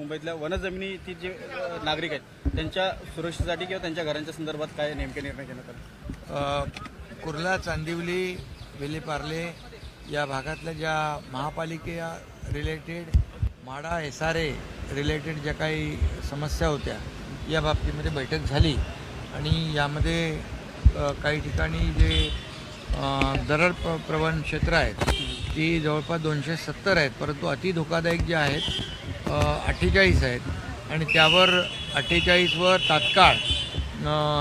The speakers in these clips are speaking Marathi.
मुंबईतल्या वनजमिनीतील जे नागरिक आहेत त्यांच्या सुरक्षेसाठी किंवा त्यांच्या घरांच्या संदर्भात काय नेमके निर्णय घेण्यात आले? कुर्ला चांदिवली वेलीपार्ले या भागातल्या ज्या महापालिकेया related MHADA S R A related ज्या काही समस्या होत्या या बाबतीमध्ये बैठक झाली. आणि यामध्ये काही ठिकाणी जे दरड प्र प्रवण क्षेत्र आहेत ती जवळपास दोनशे सत्तर आहेत परंतु अति धोकादायक जे आहेत अठ्ठेचाळीस आहेत. आणि त्यावर अठ्ठेचाळीसवर तात्काळ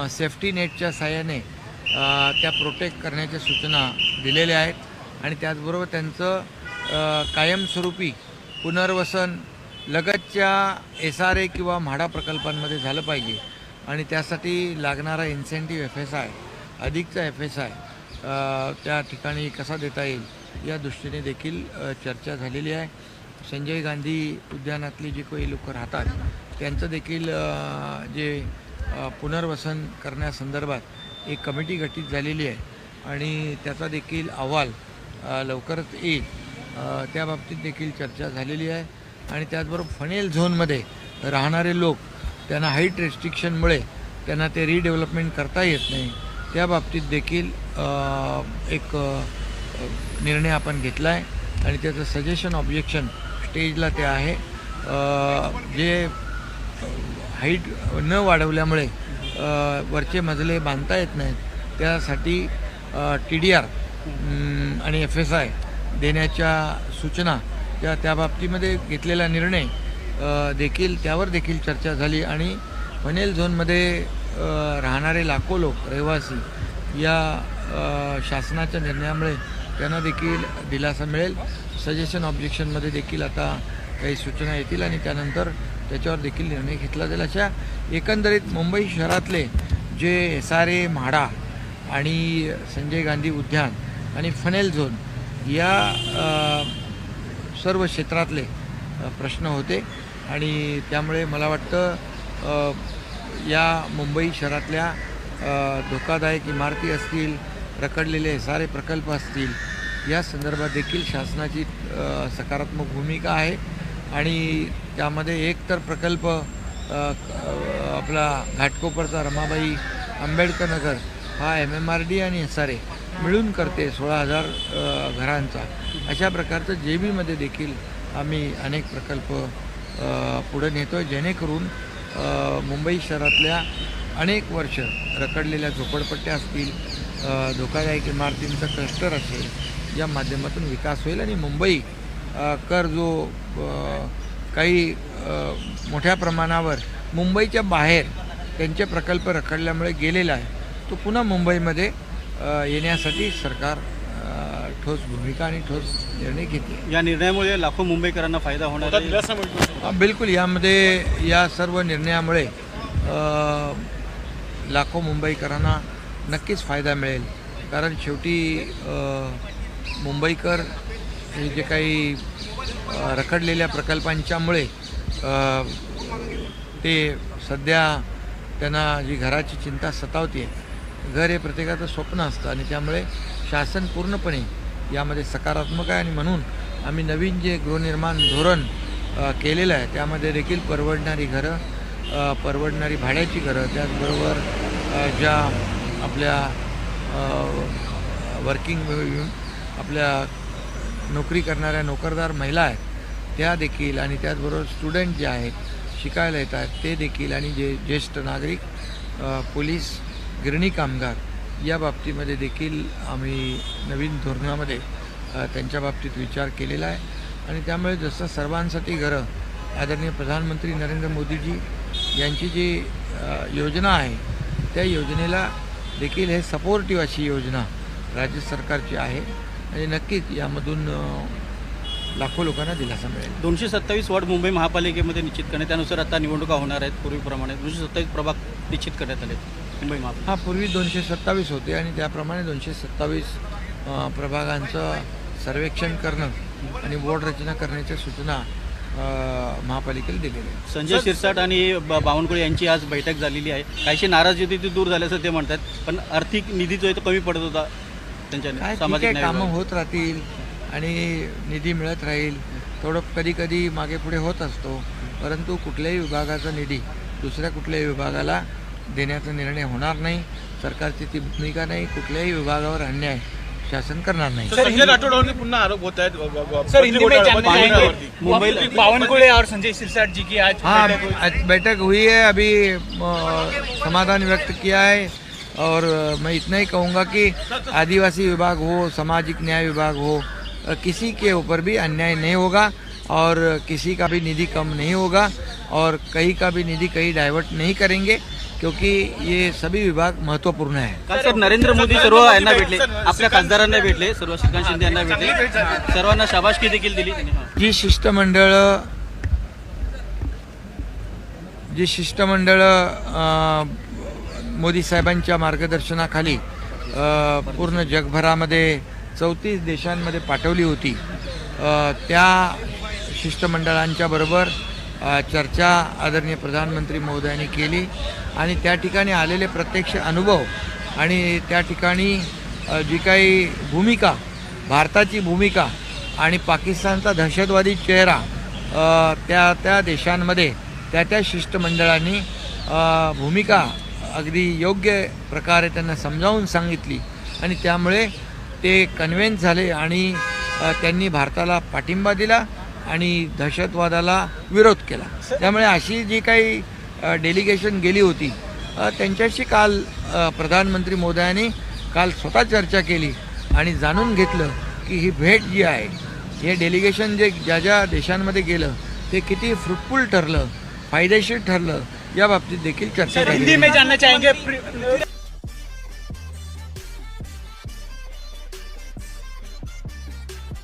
सेफ्टी नेटच्या साह्याने त्या प्रोटेक्ट करण्याच्या सूचना दिलेल्या आहेत. आणि त्याचबरोबर त्यांचं कायमस्वरूपी पुनर्वसन लगतच्या एस आर ए किंवा म्हाडा प्रकल्पांमध्ये झालं पाहिजे. आणि त्यासाठी लागणारा इन्सेंटिव्ह एफ एस आय अधिकचा एफ एस आय त्या ठिकाणी कसा देता येईल या दृष्टीने देखील चर्चा झालेली आहे. संजय गांधी उद्यानातली जे काही लोक राहतात त्यांचं देखील जे पुनर्वसन करण्यासंदर्भात एक कमिटी गठीत झालेली आहे आणि त्याचा देखील अहवाल लवकरच येईल. त्याबाबतीत त्या बाबतीत देखील चर्चा झालेली आहे आणि त्याचबरोबर फनेल झोनमध्ये राहणारे लोक त्यांना हाईट रेस्ट्रिक्शनमुळे त्यांना ते रिडेव्हलपमेंट करता येत नाही त्या बाबतीत देखील एक निर्णय आपण घेतला आहे आणि त्याचं सजेशन ऑब्जेक्शन स्टेजला ते आहे. जे हाईट न वाढवल्यामुळे वरचे मजले बांधता येत नाहीत. त्यासाठी टी डी आर आणि एफ एस आय देण्याच्या सूचना त्या त्या बाबतीमध्ये घेतलेला निर्णय देखील त्यावर देखील चर्चा झाली आणि पनेल झोनमध्ये राहणारे लाखो लोक रहिवासी या शासनाच्या निर्णयामुळे त्यांना देखील दिलासा मिळेल. सजेशन ऑब्जेक्शनमध्ये देखील आता काही सूचना येतील आणि त्यानंतर त्याच्यावर देखील निर्णय घेतला जाईल. अशा एकंदरीत मुंबई शहरातले जे एस आर ए म्हाडा आणि संजय गांधी उद्यान आणि फनेल झोन या सर्व क्षेत्रातले प्रश्न होते. आणि त्यामुळे मला वाटतं या मुंबई शहरातल्या धोकादायक इमारती असतील रखडलेले सारे प्रकल्प असतील या संदर्भात देखील शासनाची सकारात्मक भूमिका आहे. आणि त्यामध्ये एक तर प्रकल्प आपला घाटकोपरचा रमाबाई आंबेडकर नगर हा एम एम आर डी आणि एस आर ए मिळून करते सोळा हजार घरांचा. अशा प्रकारचं जे बीमध्ये देखील आम्ही अनेक प्रकल्प पुढे नेतो आहे जेणेकरून मुंबई शहरातल्या अनेक वर्ष रखडलेल्या झोपडपट्ट्या असतील धोकादायक इमारतींचं क्लस्टर असेल या माध्यमातून विकास होईल आणि मुंबई कर जो काही मोठ्या प्रमाणावर मुंबईच्या बाहेर त्यांचे प्रकल्प रखडल्यामुळे गेलेला आहे तो पुन्हा मुंबईमध्ये येण्यासाठी सरकार ठोस भूमिका आणि ठोस निर्णय घेते. या निर्णयामुळे लाखो मुंबईकरांना फायदा होणार आहे. हा, बिलकुल. यामध्ये या सर्व निर्णयामुळे लाखो मुंबईकरांना नक्कीच फायदा मिळेल. कारण शेवटी मुंबईकर हे जे काही रखडलेल्या प्रकल्पांच्यामुळे ते सध्या त्यांना जी घराची चिंता सतावते घर हे प्रत्येकाचं स्वप्न असतं आणि त्यामुळे शासन पूर्णपणे यामध्ये सकारात्मक आहे आणि म्हणून आम्ही नवीन जे गृहनिर्माण धोरण केलेलं आहे त्यामध्ये देखील परवडणारी घरं परवडणारी भाड्याची घरं त्याचबरोबर ज्या आपल्या वर्किंग आपल्या नोकरी करणाऱ्या नोकरदार महिला आहेत त्या देखील आणि त्याचबरोबर स्टुडंट जे आहेत शिकायला येतात ते देखील आणि जे ज्येष्ठ नागरिक पोलीस गिरणी कामगार या बाबतीमध्ये देखील आम्ही नवीन धोरणामध्ये त्यांच्या बाबतीत विचार केलेला आहे. आणि त्यामुळे जसं सर्वांसाठी घरं आदरणीय प्रधानमंत्री नरेंद्र मोदीजी यांची जी योजना आहे त्या योजनेला देखील हे सपोर्टिव्ह अशी योजना राज्य सरकारची आहे. आणि नक्कीच यामधून लाखो लोकांना दिलासा मिळेल. दोनशे सत्तावीस वॉर्ड मुंबई महापालिकेमध्ये निश्चित करणे त्यानुसार आता निवडणुका होणार आहेत पूर्वीप्रमाणे. दोनशे सत्तावीस प्रभाग निश्चित करण्यात आले मुंबई महापालिका हा पूर्वी दोनशे सत्तावीस होते आणि त्याप्रमाणे दोनशे सत्तावीस प्रभागांचं सर्वेक्षण करणं आणि वॉर्ड रचना करण्याच्या सूचना महापालिकेला दिलेल्या आहेत. संजय शिरसाट आणि बावनकुळे यांची आज बैठक झालेली आहे. काहीशी नाराजी होती ती दूर झाल्याचं ते म्हणतात पण आर्थिक निधी जो आहे तो कमी पडत होता. त्यांच्या सामाजिक कामं. होत राहतील आणि निधी मिळत राहील. थोडं कधी कधी मागे पुढे होत असतो. परंतु कुठल्याही विभागाचा निधी दुसऱ्या कुठल्याही विभागाला देण्याचा निर्णय होणार नाही. सरकारची ती भूमिका नाही. कुठल्याही विभागावर अन्याय शासन करणार नाही. पुन्हा आरोप होत आहेत. मुंबई और संजय सिरसाट जी की आज हाँ बैठक हुई। आज बैठक हुई है। अभी समाधान व्यक्त किया है। और मैं इतना ही कहूँगा कि आदिवासी विभाग हो सामाजिक न्याय विभाग हो किसी के ऊपर भी अन्याय नहीं होगा और किसी का भी निधि कम नहीं होगा और कहीं का भी निधि कहीं डाइवर्ट नहीं करेंगे क्योंकि ये सभी विभाग महत्त्वपूर्ण है। काल सर नरेंद्र मोदी सर्व यांना भेटले आपल्या खासदारांना भेटले सर्व श्रीकांत शिंदे यांना भेटले. सर्वांना शाबासकी देखील दिली. जी शिष्टमंडळ जी शिष्टमंडळ मोदी साहेबांच्या मार्गदर्शनाखाली पूर्ण जगभरामध्ये चौतीस देशांमध्ये पाठवली होती. त्या शिष्टमंडळांच्या बरोबर चर्चा आदरणीय प्रधानमंत्री महोदयांनी केली आणि त्या ठिकाणी आलेले प्रत्यक्ष अनुभव आणि त्या ठिकाणी जी काही भूमिका भारताची भूमिका आणि पाकिस्तानचा दहशतवादी चेहरा त्या त्या देशांमध्ये त्या त्या शिष्टमंडळांनी भूमिका अगदी योग्य प्रकारे त्यांना समजावून सांगितली. आणि त्यामुळे ते कन्व्हेन्स झाले आणि त्यांनी भारताला पाठिंबा दिला आणि दहशतवादाला विरोध केला. त्यामुळे अशी जी काही डेलिगेशन गेली होती त्यांच्याशी काल प्रधानमंत्री मोदयांनी काल स्वतः चर्चा केली आणि जाणून घेतलं की ही भेट जी आहे हे डेलिगेशन जे ज्या ज्या देशांमध्ये गेलं ते किती फ्रुटफुल ठरलं फायदेशीर ठरलं या बाबतीत देखील चर्चा हिंदी में जानना चाहेंगे